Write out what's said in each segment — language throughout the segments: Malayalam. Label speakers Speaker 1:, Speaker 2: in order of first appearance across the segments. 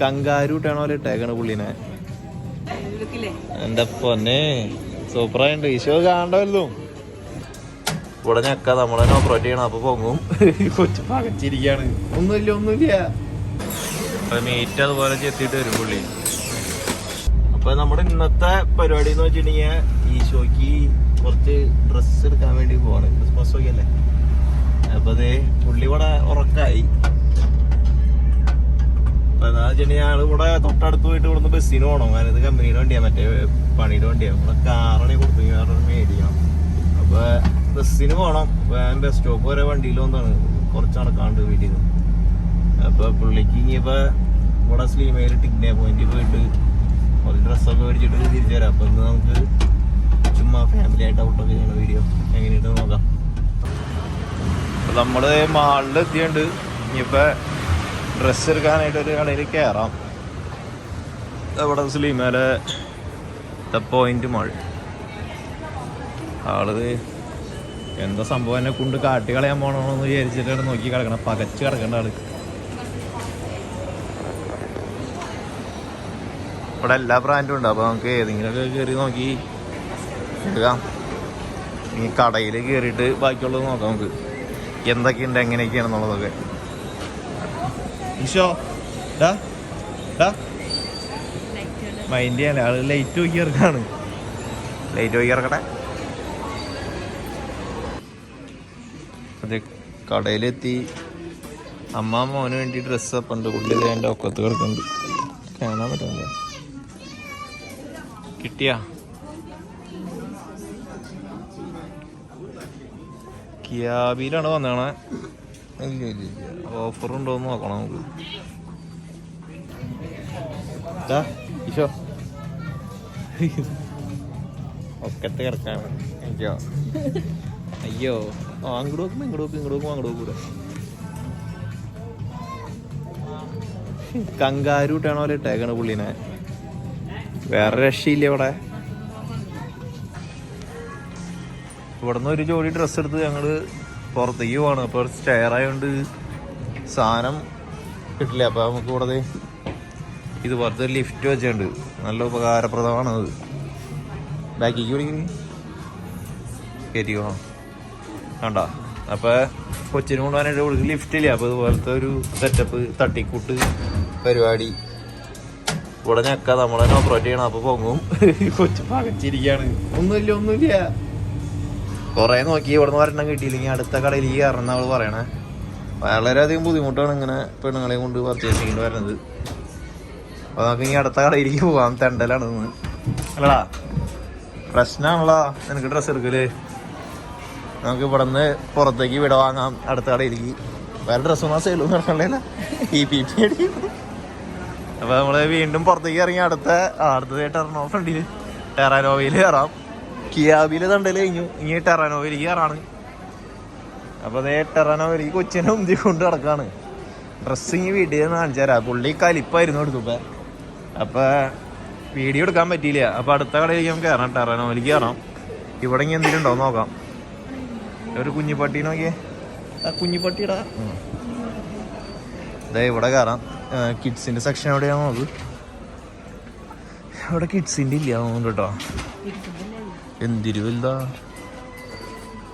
Speaker 1: കങ്കാരൂട്ടാണോ ഇട്ടേക്കണ പുള്ളിനെ. എന്റെ പൊന്നെ? സൂപ്പറായിണ്ട്. ഈശോ കാണണ്ടല്ലോ. ഇവിടെ ഞക്ക നമ്മളെ ഓപ്പറേറ്റ് ചെയ്യണം. അപ്പൊ പൊങ്ങും. കൊച്ചു പകച്ചിരിക്കാണ്. ഒന്നുമില്ല ഒന്നുമില്ല. മീറ്റ് അതുപോലെ ചെത്തിയിട്ട് വരും പുള്ളി. അപ്പൊ നമ്മുടെ ഇന്നത്തെ പരിപാടി എന്ന് വെച്ചിട്ടുണ്ടെങ്കിൽ ഈശോക്ക് കുറച്ച് ഡ്രസ്സ് എടുക്കാൻ വേണ്ടി പോവാണ്. ക്രിസ്മസ് ഒക്കെ അല്ലേ? അപ്പൊ അതേ പുള്ളി ഇവിടെ ഉറക്കായി. ഇവിടെ തൊട്ടടുത്ത് പോയിട്ട് ഇവിടുന്ന് ബസ്സിന് പോകണം കാരണം ഇത് കമ്പനിയുടെ വണ്ടിയാ. മറ്റേ പണിയുടെ വണ്ടിയാ. ഇവിടെ കാറാണെങ്കിൽ കൊടുത്തു കാരണം മേടിക്കണം അപ്പൊ ബസ്സിന് പോകണം ബസ് സ്റ്റോപ്പ് വരെ വണ്ടിയിൽ വന്നാണ് കുറച്ച് നടക്കാണ്ട് വീട്ടിൽ അപ്പൊ പുള്ളിക്ക് ഇനിയിപ്പോ ഇവിടെ സ്ലീമയിൽ ടിഗ്നെ പോയിന്റ് പോയിട്ട് കുറച്ച് ഡ്രസ്സൊക്കെ മേടിച്ചിട്ട് തിരിച്ചു തരാം അപ്പൊ ഇന്ന് നമുക്ക് ചുമ്മാ ഫാമിലി ആയിട്ട് ഔട്ടൊക്കെ ചെയ്യണ വീഡിയോ എങ്ങനെയിട്ട് നോക്കാം. നമ്മൾ മാളിലെത്തിയുണ്ട് ഇനിയിപ്പോ ഡ്രസ്സ് എടുക്കാനായിട്ട് ഒരു കടയിൽ കയറാം അവിടെ സ്ലീമേലെ ദ പോയിന്റ് മാൾ ആൾ എന്താ സംഭവം? എന്നെ കൊണ്ട് കാട്ടി കളയാൻ പോകണമെന്ന് വിചാരിച്ചിട്ടാണ് നോക്കി കിടക്കണം. പകച്ച് കിടക്കേണ്ട ആൾ. ഇവിടെ എല്ലാ ബ്രാൻഡും ഉണ്ട്. അപ്പൊ നമുക്ക് ഏതെങ്കിലുമൊക്കെ കയറി നോക്കി എടുക്കാം. ഈ കടയിൽ കയറിയിട്ട് ബാക്കിയുള്ളത് നോക്കാം നമുക്ക്. എന്തൊക്കെയുണ്ട് എങ്ങനെയൊക്കെയാണെന്നുള്ളതൊക്കെ. ഈശോ ഡാ ഡാ മൈൻഡ് ചെയ്യാൻ ആൾ ലൈറ്റ് നോക്കി ഇറക്കാണ് ലൈറ്റ് നോക്കി ഇറക്കട്ടെ കടയിലെത്തി. അമ്മ മോന് വേണ്ടി ഡ്രസ്സ് പണ്ട് കുട്ടി എന്റെ ഒക്കത്ത് കിടക്കുന്നുണ്ട്. കാണാൻ പറ്റുന്നത് കിട്ടിയാ? കിയാബിയിലാണ് വന്നേണേ ഇല്ല ഇല്ല ഇല്ല ഓഫർ ഉണ്ടോ എന്ന് നോക്കണം നമുക്ക്. ഈശോ. ഒക്കത്തെ കിടക്കാൻ അയ്യോ അയ്യോ. ആ അങ്ങോട്ട് നോക്കുമ്പോ ഇങ്ങോട്ട് നോക്കും ഇങ്ങോട്ട് നോക്കുമ്പോ അങ്ങോട്ട് നോക്കൂല കങ്കാരൂട്ടാണോ ഇട്ടേക്കണ പുള്ളിനെ? വേറെ രക്ഷയില്ല ഇവിടെ? ഇവിടുന്ന് ഒരു ജോഡി ഡ്രസ്സ് എടുത്ത് ഞങ്ങൾ പുറത്തേക്ക് പോവാണ് അപ്പൊ സ്റ്റെയർ ആയതുകൊണ്ട് സാധനം കിട്ടില്ല. അപ്പൊ നമുക്ക് ഇതുപോലത്തെ ഒരു ലിഫ്റ്റ് വെച്ചിട്ടുണ്ട് നല്ല ഉപകാരപ്രദമാണ് അത് ബാക്കിക്ക് വിളിക്കുന്നു കയറ്റിക്കോ വേണ്ട അപ്പൊ കൊച്ചിന് കൊണ്ടുപോകാനായിട്ട് ഇവിടെ ലിഫ്റ്റ് ഇല്ല. അപ്പൊ ഇതുപോലത്തെ ഒരു സെറ്റപ്പ് തട്ടിക്കൂട്ട് പരിപാടി. ഇവിടെ ഞക്ക നമ്മളെ ഓപ്പറേറ്റ് ചെയ്യണം. അപ്പൊ പൊങ്ങും. കൊച്ചു പകച്ചിരിക്കാണ്. ഒന്നുമില്ല ഒന്നുമില്ല. കൊറേ നോക്കി ഇവിടുന്ന് വരണം കിട്ടിയില്ലെങ്കിൽ അടുത്ത കടയിൽ ഈ കയറണം അവൾ പറയണേ. വളരെയധികം ബുദ്ധിമുട്ടാണ് ഇങ്ങനെ പെണ്ണുങ്ങളെ കൊണ്ട് പർച്ചേസിങ്ങിന് വരുന്നത്. അപ്പൊ നമുക്ക് ഇനി അടുത്ത കടയിലേക്ക് പോവാം. തെണ്ടലാണ് ഇന്ന്. അല്ലടാ പ്രശ്നമാണല്ലോ നിനക്ക് ഡ്രസ്സ് എടുക്കൽ. നമുക്ക് ഇവിടുന്ന് പുറത്തേക്ക് വിട വാങ്ങാം അടുത്ത കടയിലേക്ക്. വേറെ ഡ്രസ്സൊന്നും സെയിലും നടക്കണില്ല ഈ പി പി അടി അപ്പൊ നമ്മൾ വീണ്ടും പുറത്തേക്ക് ഇറങ്ങി അടുത്ത അടുത്ത ടെറനോ ഫ്രണ്ടിൽ. ടെറാനോവയിൽ കയറാം. കിയാബിൽ തണ്ടൽ കഴിഞ്ഞു. ഇനി ടെറാനോവയിലേക്ക് കയറാണ്. അപ്പൊ അതേ ടെറാനോവയിലേക്ക് കൊച്ചിനെ ഉന്തി കൊണ്ട് നടക്കാണ്. ഡ്രസ്സിങ് വീട്ടിൽ കാണിച്ചാരാ പുള്ളി കലിപ്പായിരുന്നു എടുക്കുമ്പോ അപ്പൊ വീഡിയോ എടുക്കാൻ പറ്റിയില്ല. അപ്പൊ അടുത്ത കടയിലേക്ക് നമുക്ക് കയറാം. ടെറാനോവയിലേക്ക് കയറാം. ഇവിടെ ഇനി എന്തെങ്കിലും ഉണ്ടോ നോക്കാം. ഒരു കുഞ്ഞിപ്പട്ടി നോക്കിയേ. ആ കുഞ്ഞിപ്പട്ടിയുടെ ഇതേ ഇവിടെ കയറാം. കിഡ്സിന്റെ സെക്ഷൻ എവിടെയാണോ നോക്ക്. അവിടെ കിഡ്സിന്റെ ഇല്ല തോന്നുന്നു കേട്ടോ. എന്തിരു വലുതാ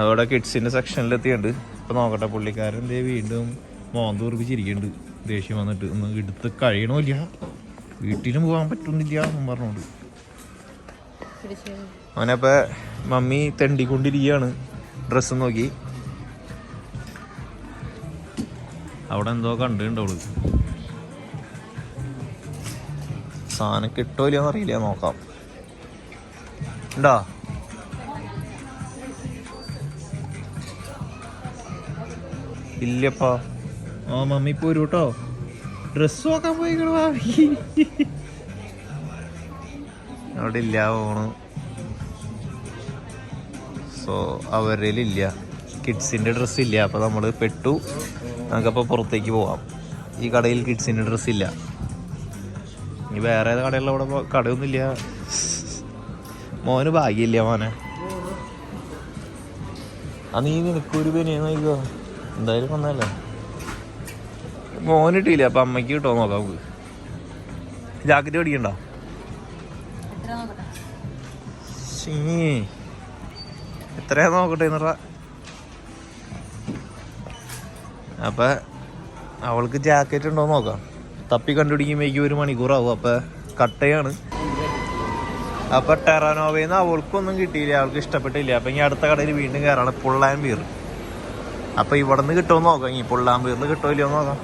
Speaker 1: അവിടെ കിഡ്സിന്റെ സെക്ഷനിലെത്തിയുണ്ട് ഇപ്പൊ നോക്കട്ടെ പുള്ളിക്കാരൻ എന്തേ വീണ്ടും മോന്ത് ഉറപ്പിച്ചിരിക്കുന്നുണ്ട്. ദേഷ്യം വന്നിട്ട് ഒന്ന് എടുത്ത് കഴിയണമില്ല വീട്ടിലും പോകാൻ പറ്റുന്നില്ല എന്നും പറഞ്ഞോണ്ട്. അവനപ്പ മമ്മി തെണ്ടിക്കൊണ്ടിരിക്കുകയാണ്. ഡ്രസ്സ് നോക്കി. അവിടെ എന്തോ കണ്ടിട്ടുണ്ടവൾ സാധനം കിട്ടോ ഇല്ലയെന്നറിയില്ല നോക്കാം. ഉണ്ടാ ഇല്ലപ്പാ. ആ മമ്മി പോരൂ കേട്ടോ ഡ്രസ് നോക്കാൻ പോയി അവിടെ ഇല്ല ഓണ് സോ അവരിലില്ല കിഡ്സിന്റെ ഡ്രസ്സ് ഇല്ല. അപ്പൊ നമ്മൾ പെട്ടു. നമുക്കപ്പോൾ പുറത്തേക്ക് പോവാം. ഈ കടയിൽ കിഡ്സിന്റെ ഡ്രസ്സ് ഇല്ല. ഇനി വേറെ ഏത് കടയുള്ള അവിടെ കടയൊന്നും കടയൊന്നുമില്ല. മോന് ഭാഗ്യമില്ല മോനെ. ആ നീ നിനക്കൊരു പിന്നെ നോക്കിക്കോ എന്തായാലും വന്നല്ലോ മോന് കിട്ടിയില്ല അപ്പൊ അമ്മയ്ക്ക് കിട്ടോ നോക്കാം നമുക്ക്. ജാക്കറ്റ് മേടിക്കണ്ടോ?
Speaker 2: എത്ര നോക്കട്ടെ?
Speaker 1: ശ്ശീ. എത്രയാ നോക്കട്ടെ നിറ അപ്പൊ അവൾക്ക് ജാക്കറ്റ് ഉണ്ടോ നോക്കാം. തപ്പി കണ്ടുപിടിക്കുമ്പോഴേക്കും ഒരു മണിക്കൂറാവും അപ്പൊ കട്ടയാണ്. അപ്പൊ ടെറാനോവയിൽ നിന്ന് അവൾക്കൊന്നും കിട്ടിയില്ല അവൾക്ക് ഇഷ്ടപ്പെട്ടില്ല. അപ്പൊ ഇനി അടുത്ത കടയിൽ വീണ്ടും കയറാണ് പുള്ളാൻ ബീർ അപ്പൊ ഇവിടെ നിന്ന് കിട്ടുമോ നോക്കാം. ഇനി പുള്ളാൻ ബീറിൽ കിട്ടുമോ ഇല്ലയോ നോക്കാം.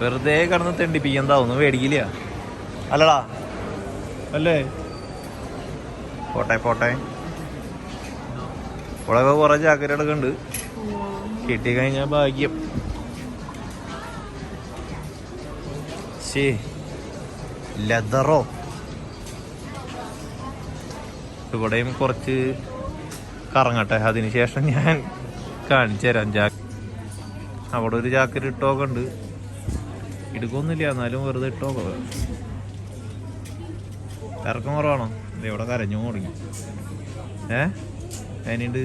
Speaker 1: വെറുതെ കിടന്ന് ഒന്നും മേടിക്കില്ല. അല്ലടാ. അല്ലേ? പോട്ടെ പോട്ടെ. ഇവിടെ കുറെ ചാക്കര ഉണ്ട്. കിട്ടി കഴിഞ്ഞാൽ ഭാഗ്യം. ശേ ലെതറോ. ഇവിടെയും കുറച്ച് കറങ്ങട്ടെ. അതിനുശേഷം ഞാൻ കാണിച്ചു തരാം ജാക്ക് അവിടെ ഒരു ജാക്കറ്റ് ഇട്ടോക്കെ ഉണ്ട് എടുക്കൊന്നുമില്ല എന്നാലും വെറുതെ ഇട്ടോക്കെ. തിരക്കം കുറവാണോ? ഇവിടെ കരഞ്ഞു തുടങ്ങി ഏ? അതിനുണ്ട്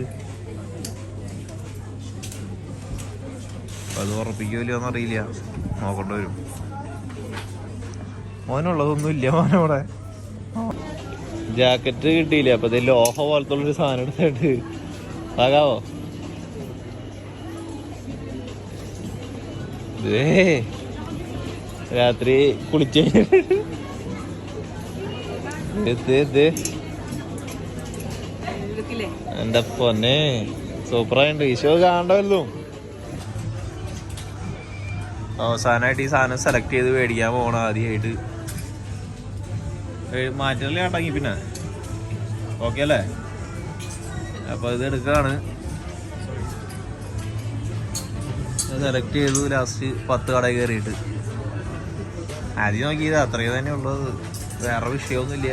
Speaker 1: അത് ഉറപ്പിക്കുമല്ലോ എന്നറിയില്ല. നോക്കേണ്ടി വരും. മോനുള്ളതൊന്നും ഇല്ല മോനവിടെ. ജാക്കറ്റ് കിട്ടിയില്ല? അപ്പൊ ഇത് ലോഹ പോലത്തെ ഒരു സാധനം എടുത്തിട്ട്. ആകാവോ? രാത്രി കുളിച്ച്. എന്റെ പൊന്നെ സൂപ്പറായിട്ടുണ്ട് ഈശോ കാണണ്ടല്ലോ. അവസാനമായിട്ട് ഈ സാധനം സെലക്ട് ചെയ്ത് മേടിക്കാൻ പോകണം ആദ്യമായിട്ട് മാറ്റല്ലേ കേട്ടെങ്കി പിന്നെ. ഓക്കെ അല്ലേ? അപ്പൊ ഇത് എടുക്കാണ്. സെലക്ട് ചെയ്തു ലാസ്റ്റ് പത്ത് കട കയറിയിട്ട്. ആദ്യം നോക്കിയത് അത്രയും തന്നെ ഉള്ളത് വേറെ വിഷയമൊന്നുമില്ല.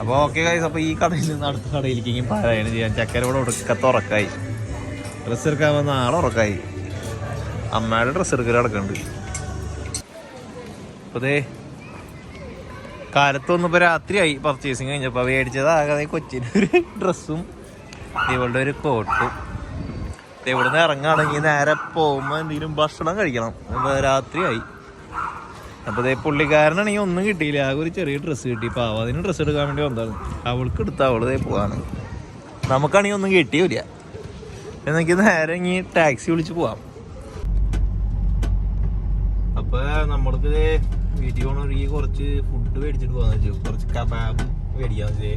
Speaker 1: അപ്പോൾ ഓക്കെ ഗൈസ് അപ്പോൾ ഈ കടയിൽ നിന്ന് അടുത്ത കടയിലേക്ക് ഇനി പാരായണം ചെയ്യാൻ ചക്കര ഇവിടെ ഉറക്കത്ത് ഉറക്കായി. ഡ്രസ്സ് എടുക്കാൻ വന്ന ആളെ ഉറക്കായി. അമ്മയുടെ ഡ്രസ്സ് എടുക്കൽ കിടക്കുന്നുണ്ട് അപ്പോൾ ദേ കാലത്ത് വന്നപ്പോൾ രാത്രിയായി പർച്ചേസിങ് കഴിഞ്ഞപ്പോൾ മേടിച്ചത് ആകെ കൊച്ചിന് ഒരു ഡ്രസ്സും ഇവളുടെ ഒരു കോട്ടും ഇവിടുന്ന് ഇറങ്ങുകയാണെങ്കിൽ നേരെ പോകുമ്പോൾ എന്തെങ്കിലും ഭക്ഷണം കഴിക്കണം. ഇപ്പൊ രാത്രിയായി. അപ്പോൾ ഇതേ പുള്ളിക്കാരനാണെങ്കിൽ ഒന്നും കിട്ടിയില്ല. ആകെ ഒരു ചെറിയ ഡ്രസ്സ് കിട്ടി. പാവ അതിന് ഡ്രസ്സ് എടുക്കാൻ വേണ്ടി വന്നതാണ്. അവൾക്ക് എടുത്ത അവൾ ഇതേ പോവാണ്. നമുക്കാണെങ്കിൽ ഒന്നും കിട്ടിയില്ല. എന്നെങ്കിൽ നേരെ ഇനി ടാക്സി വിളിച്ച് പോവാം. അപ്പൊ നമ്മൾക്ക് വീട്ടിൽ പോകണമെങ്കിൽ കുറച്ച് ഫുഡ് മേടിച്ചിട്ട് പോകാന്ന് വെച്ചു. കുറച്ച് കബാബ് മേടിക്കാന്ന് വെച്ചേ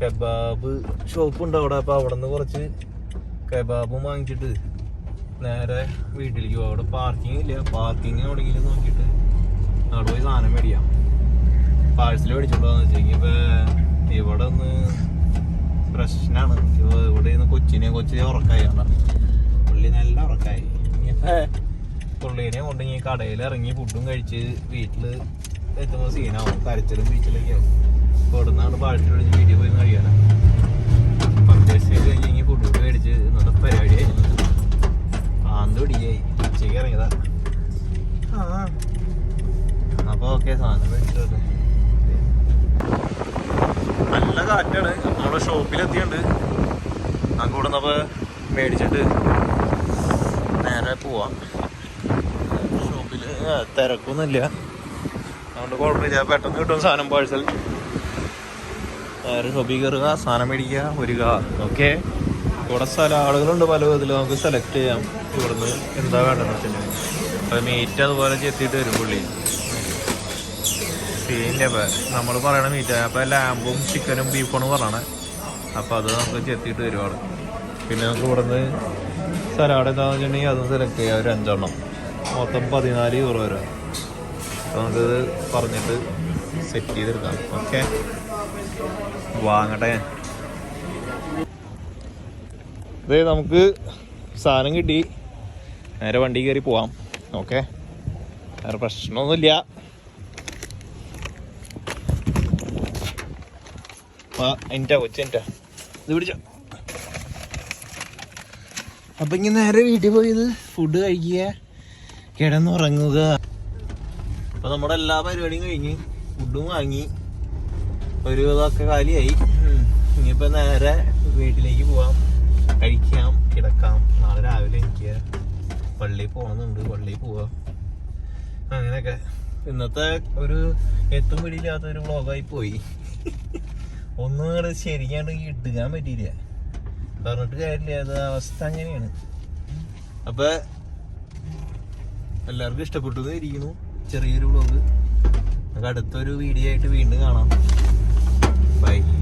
Speaker 1: കബാബ് ഷോപ്പ് ഉണ്ട് അവിടെ. അപ്പൊ അവിടെ നിന്ന് കുറച്ച് കബാബും വാങ്ങിച്ചിട്ട് നേരെ വീട്ടിലേക്ക് പോകാം അവിടെ പാർക്കിംഗ് ഇല്ല. പാർക്കിംഗ് എവിടെയെങ്കിലും നോക്കിയിട്ട് അവിടെ പോയി സാധനം മേടിക്കാം. പാഴ്സൽ മേടിച്ചോളാന്ന് വെച്ചെങ്കിൽ ഇപ്പൊ ഇവിടെ ഒന്ന് പ്രശ്നമാണ് ഇവിടെ നിന്ന് കൊച്ചിനെ കൊച്ചിനെ ഉറക്കായി കണ്ട പുള്ളി നല്ല ഉറക്കായി. ഇനിയിപ്പോ പുള്ളീനെ കൊണ്ട് ഈ കടയിൽ ഇറങ്ങി ഫുഡും കഴിച്ച് വീട്ടിൽ എത്തുമ്പോൾ സീനാവും കരച്ചിലും ബീച്ചിലൊക്കെ ആവും. ഇവിടെ ഇവിടുന്നാണ് പാഴ്സൽ മേടിച്ച് വീട്ടിൽ പോയി അറിയാനാ ചെയ്ത് കഴിഞ്ഞ് ഫുഡ് മേടിച്ച് ഇന്നത്തെ പരിപാടി കഴിഞ്ഞു ആന്ത് പിടിയായി ഉച്ചയ്ക്ക് ഇറങ്ങിയതാ. ആ അപ്പൊ ഓക്കെ സാധനം മേടിച്ചിട്ട് നല്ല കാറ്റാണ്. നമ്മുടെ ഷോപ്പിലെത്തിയുണ്ട് അങ്ങോട്ട് നിന്ന് മേടിച്ചിട്ട് നേരെ പോവാം. ഷോപ്പിൽ തിരക്കൊന്നുമില്ല. അതുകൊണ്ട് കുഴപ്പമില്ല. പെട്ടെന്ന് കിട്ടും സാധനം പാഴ്സൽ ഷോപ്പിൽ കയറുക സാധനം മേടിക്കുക വരിക. ഓക്കെ ഇവിടെ സ്ഥലം ആളുകളുണ്ട് പല വിധത്തിൽ നമുക്ക് സെലക്ട് ചെയ്യാം. ഇവിടുന്ന് എന്താ വേണ്ടതെന്ന് വെച്ചിട്ടുണ്ടെങ്കിൽ മീറ്റ് അതുപോലെ ചെത്തിയിട്ട് വരും പുള്ളി. സീനിന്റെ നമ്മൾ പറയണ മീറ്റ് അപ്പോൾ ലാമ്പും ചിക്കനും ബീഫാണ് പറയണേ. അപ്പോൾ അത് നമുക്ക് ചെത്തിയിട്ട് വരുവാണ് പിന്നെ നമുക്ക് ഇവിടുന്ന് സലാഡ് എന്താണെന്ന് വെച്ചിട്ടുണ്ടെങ്കിൽ അതും സെലക്ട് ചെയ്യാം. ഒരു അഞ്ചെണ്ണം. മൊത്തം പതിനാല് യൂറോ വരാം. അപ്പോൾ നമുക്കിത് പറഞ്ഞിട്ട് സെറ്റ് ചെയ്തെടുക്കാം. ഓക്കെ വാങ്ങട്ടെ. ഇത് നമുക്ക് സാധനം കിട്ടി. നേരെ വണ്ടി കയറി പോവാം. ഓക്കെ. വേറെ പ്രശ്നമൊന്നുമില്ല. എന്റെ കൊച്ചെന്റെ ഇത് പിടിച്ചോ. അപ്പൊ ഇങ്ങനെ നേരെ വീട്ടിൽ പോയത് ഫുഡ് കഴിക്കുക. കിടന്നുറങ്ങുക. അപ്പൊ നമ്മുടെ എല്ലാ പരിപാടിയും കഴിഞ്ഞ് ഫുഡും വാങ്ങി. ഒരു ഇതൊക്കെ കാലിയായി. ഇനിയിപ്പോ നേരെ വീട്ടിലേക്ക് പോവാം. കഴിക്കാം കിടക്കാം. നാളെ രാവിലെ എനിക്ക് പള്ളിയിൽ പോകണമെന്നുണ്ട് പള്ളിയിൽ പോവാം. അങ്ങനെയൊക്കെ. ഇന്നത്തെ ഒരു എത്തും പിടിയില്ലാത്ത ഒരു വ്ളോഗായി പോയി. ഒന്നും കൂടെ ശരിക്കാണ്ട് ഇടുക്കാൻ പറ്റിയില്ല. പറഞ്ഞിട്ട് കാര്യമില്ല. അത് അവസ്ഥ അങ്ങനെയാണ്. അപ്പൊ എല്ലാവർക്കും ഇഷ്ടപ്പെട്ടു ഇരിക്കുന്നു ചെറിയൊരു വ്ളോഗ്. നമുക്ക് അടുത്തൊരു വീഡിയോ ആയിട്ട് വീണ്ടും കാണാം. Bye.